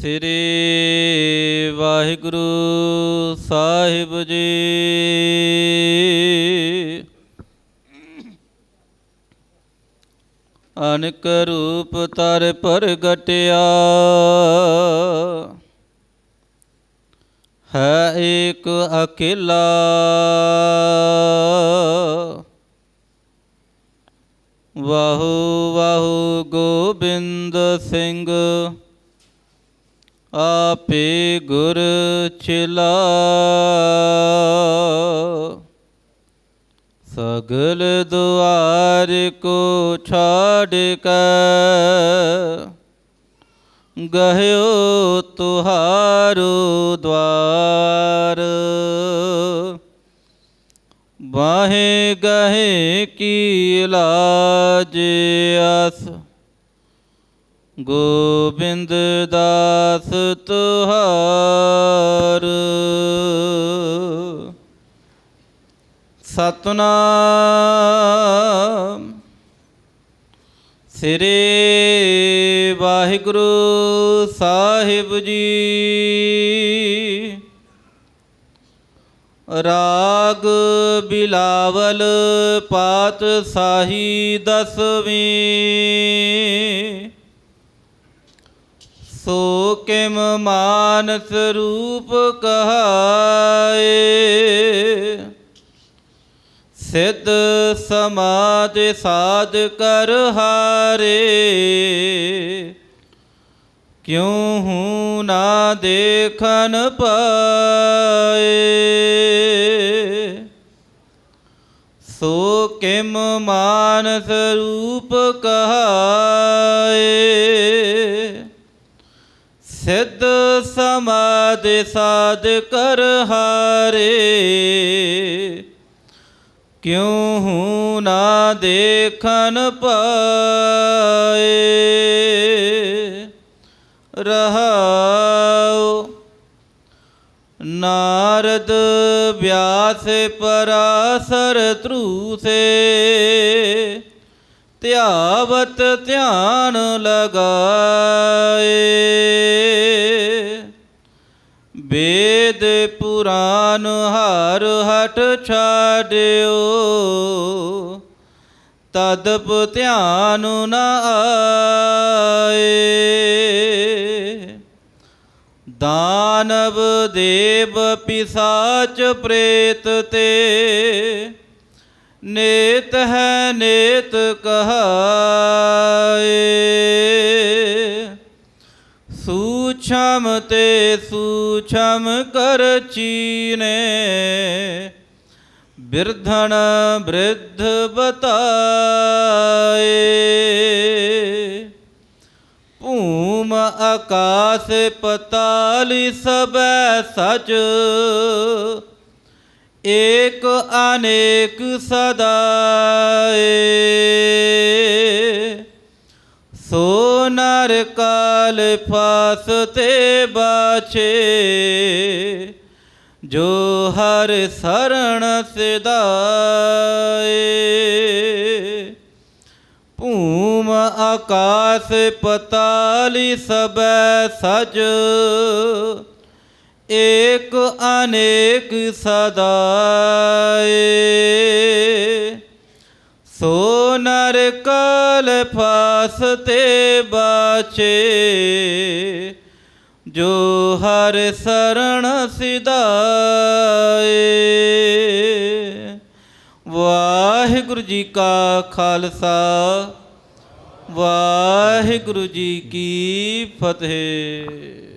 ਸ੍ਰੀ ਵਾਹਿਗੁਰੂ ਸਾਹਿਬ ਜੀ। ਅਨਕ ਰੂਪ ਤਰ ਪ੍ਰਗਟਿਆ। ਹੈ ਏਕ ਅਕੇਲਾ। ਵਾਹੂ ਆਪੇ ਗੁਰ ਚਿਲਾ ਸਗਲ ਦੁਆਰ ਕੋ ਛਾੜ ਕੇ ਗਹਿਓ ਤੁਹਾਰੋ ਦਵਾਰ ਬਾਹੇ ਗਹੇ ਕੀ ਲਾਜ ਅਸ ਗੋਬਿੰਦ ਦਾਸ ਤੁਹਾਰ। ਸਤਨਾਮ। ਸ੍ਰੀ ਵਾਹਿਗੁਰੂ ਸਾਹਿਬ ਜੀ। ਰਾਗ ਬਿਲਾਵਲ ਪਾਤ ਸਾਹੀ ਦਸਵੀਂ। ਸੋ ਕਿਮ ਮਾਨਸ ਰੂਪ ਕਹਾਏ? ਸਿੱਧ ਸਮਾਜ ਸਾਧ ਕਰ ਹਾਰੇ। ਕਿਉ ਹੂੰ ਨਾ ਦੇਖਨ ਪਾਏ? ਸੋ ਕਿਮ ਮਾਨਸ ਰੂਪ ਕਹਾਏ? ਸਿੱਧ ਸਮਾਦ ਸਾਧ ਕਰ ਹਾਰੇ। ਕਿਉ ਹੂੰ ਨਾ ਦੇਖਨ ਪਾਏ। ਰਹਾਉ ਨਾਰਦ ਵਿਆਸ ਪਰਾਸਰ ਧਰੂਸੇ ਧਿਆਵਤ ਧਿਆਨ ਲਗਾਏ। ਵੇਦ ਪੁਰਾਨ ਹਰ ਹਟ ਛਾੜਿਓ ਤਦਪ ਧਿਆਨ ਨ ਆਏ। ਦਾਨਵ ਦੇਵ ਪਿਸਾਚ ਪ੍ਰੇਤ ਤੇ। ਨੇਤ ਹੈ ਨੇਤ ਕਹਾਏ। ਸੂਛਮ ਤੇ ਸੂਛਮ ਕਰ ਚੀਨੇ ਬਿਰਧਨ ਬ੍ਰਿਧ ਬਤਾਏ ਭੂਮ ਆਕਾਸ ਪਤਾਲੀ ਸਬੈ ਸਚ ਏਕ ਅਨੇਕ ਸਦਾਏ ਸੋ ਨਰ ਕਾਲ ਫਾਸ ਤੇ ਬਾਛੇ, ਜੋ ਹਰ ਸਰਣ ਸਿਦਾਏ। ਭੂਮ ਆਕਾਸ ਪਤਾਲੀ ਸਬੈ ਸਜ, ਏਕ ਅਨੇਕ ਸਦਾਏ। ਸੋ ਨਰ ਕਾਲ ਫਾਸ ਤੇ ਬਾਚੇ, ਜੋ ਹਰ ਸਰਣ ਸਿਦਾਏ ਵਾਹਿਗੁਰੂ ਜੀ ਕਾ ਖਾਲਸਾ, ਵਾਹਿਗੁਰੂ ਜੀ ਕੀ ਫਤਿਹ।